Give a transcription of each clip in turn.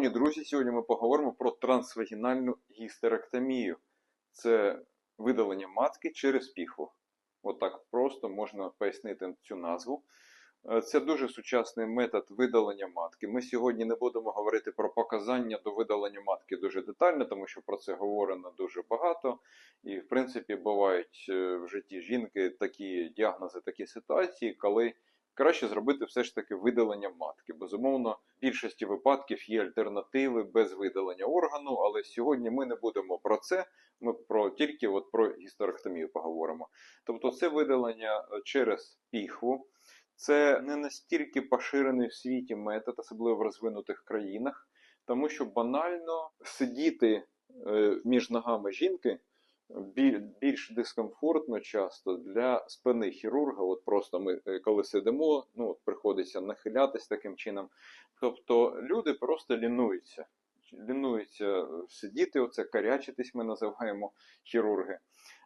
Шановні друзі, сьогодні ми поговоримо про трансвагінальну гістеректомію. Це видалення матки через піхву. Отак просто можна пояснити цю назву. Е, Це дуже сучасний метод видалення матки. Ми сьогодні не будемо говорити про показання до видалення матки дуже детально, тому що про це говорено дуже багато. І, в принципі, бувають е, в житті жінки такі діагнози, такі ситуації, коли краще зробити все ж таки видалення матки. Безумовно, в більшості випадків є альтернативи без видалення органу, але сьогодні ми не будемо про це. Ми про тільки от про гістеректомію поговоримо. Тобто, це видалення е, через піхву. Це не настільки поширений в світі метод, особливо в розвинутих країнах, тому що банально сидіти е, між ногами жінки більш дискомфортно часто для спини хірурга. От просто ми е, коли сидимо, ну от приходиться нахилятись таким чином. Тобто люди просто лінуються. Лінуються сидіти, оце карячитись, ми називаємо хірурги.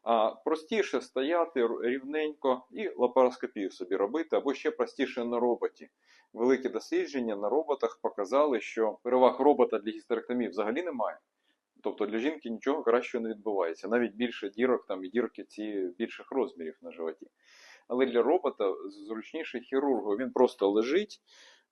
А простіше стояти рівненько і лапароскопію собі робити, або ще простіше на роботі. Великі дослідження на роботах показали, що переваг робота для гістеректомії взагалі немає. Тобто для жінки нічого кращого не відбувається. Навіть більше дірок там і дірки ці більших розмірів на животі. Але для робота зручніше хірургу. Він просто лежить,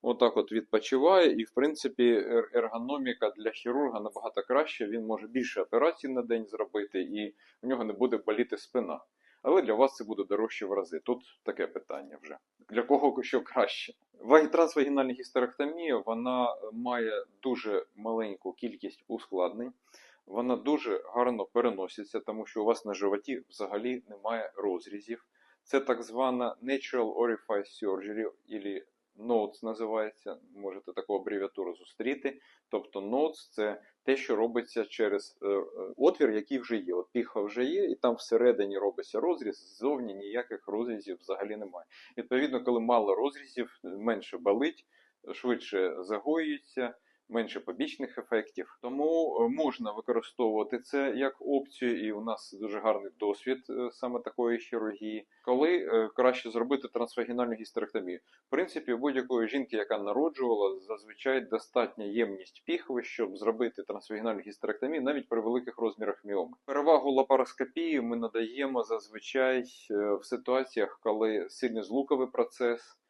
отак от відпочиває, і в принципі ергономіка для хірурга набагато краще. Він може більше операцій на день зробити, і в нього не буде боліти спина. Але для вас це буде дорожче в рази. Тут таке питання вже. Для кого що краще? Вагі- Трансвагінальна гістеректомія вона має дуже маленьку кількість ускладнень. Вона дуже гарно переноситься, тому що у вас на животі взагалі немає розрізів. Це так звана Natural Orifice Surgery, або NOTS називається. Можете таку абревіатуру зустріти. Тобто NOTS – це те, що робиться через е, е, отвір, який вже є. От піха вже є, і там всередині робиться розріз, ззовні ніяких розрізів взагалі немає. Відповідно, коли мало розрізів, менше болить, швидше загоюється, менше побічних ефектів. Тому е, можна використовувати це як опцію, і у нас дуже гарний досвід е, саме такої хірургії, коли е, краще зробити трансвагінальну гістеректомію. В принципі, у будь-якої жінки, яка народжувала, зазвичай достатня ємність піхви, щоб зробити трансвагінальну гістеректомію навіть при великих розмірах міоми. Перевагу лапароскопії ми надаємо зазвичай в ситуаціях, коли сильний злуковий процес,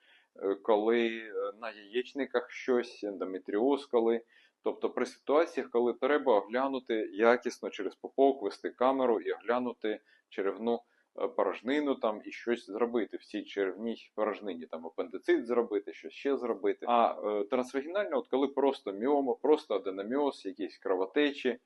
коли е, на яєчниках щось, ендометріоз, коли. Тобто при ситуаціях, коли треба оглянути якісно через попок, вести камеру і оглянути черевну е, порожнину там і щось зробити в цій черевній порожнині, там апендицит зробити, щось ще зробити. А е, трансвагінально, от коли просто міома, просто аденоміоз, якісь кровотечі, Е,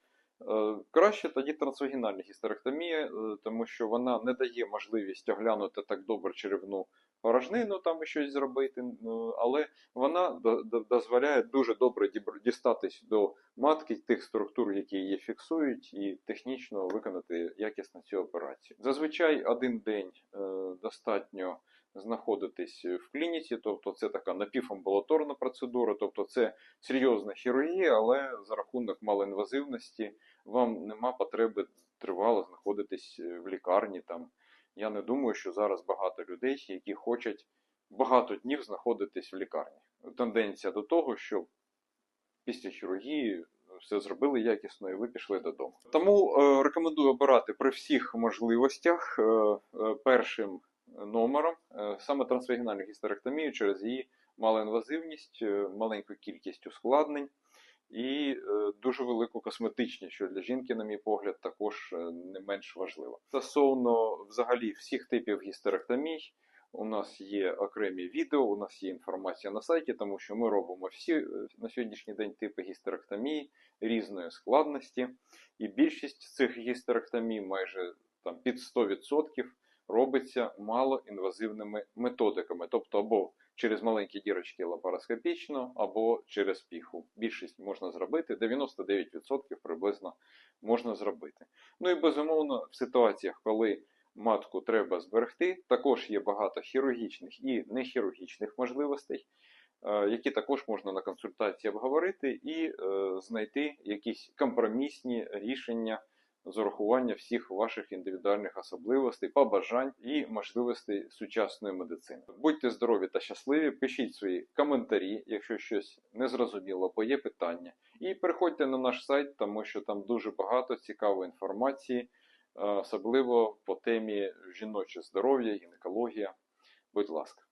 Краще тоді трансвагінальна гістеректомія, е, тому що вона не дає можливість оглянути так добре черевну порожнину, там і щось зробити, ну, але вона до- до- дозволяє дуже добре дістатись до матки тих структур, які її фіксують, і технічно виконати якісно цю операцію. Зазвичай один день е, достатньо знаходитись в клініці, тобто це така напівамбулаторна процедура, тобто це серйозна хірургія, але за рахунок малоінвазивності вам нема потреби тривало знаходитись е, в лікарні. Там я не думаю, що зараз багато людей, які хочуть багато днів знаходитись в лікарні. Тенденція до того, що після хірургії все зробили якісно, і ви пішли додому. Тому е, рекомендую обирати при всіх можливостях е, е, першим номером е, саме трансвагінальну гістеректомію через її малоінвазивність, е, маленьку кількість ускладнень і е, дуже велику косметичність, що для жінки, на мій погляд, також не менш важливо. Стосовно взагалі всіх типів гістеректомій, у нас є окремі відео, у нас є інформація на сайті, тому що ми робимо всі на сьогоднішній день типи гістеректомії різної складності. І більшість цих гістеректомій, майже там під 100%, робиться малоінвазивними методиками, тобто або через маленькі дірочки лапароскопічно, або через піху. Більшість можна зробити, 99% приблизно можна зробити. Ну і безумовно, в ситуаціях, коли матку треба зберегти, також є багато хірургічних і нехірургічних можливостей, е, які також можна на консультації обговорити і е, знайти якісь компромісні рішення з урахування всіх ваших індивідуальних особливостей, побажань і можливостей сучасної медицини. Будьте здорові та щасливі, пишіть свої коментарі, якщо щось незрозуміло, або є питання. І переходьте на наш сайт, тому що там дуже багато цікавої інформації, е, особливо по темі жіноче здоров'я, гінекологія. Будь ласка.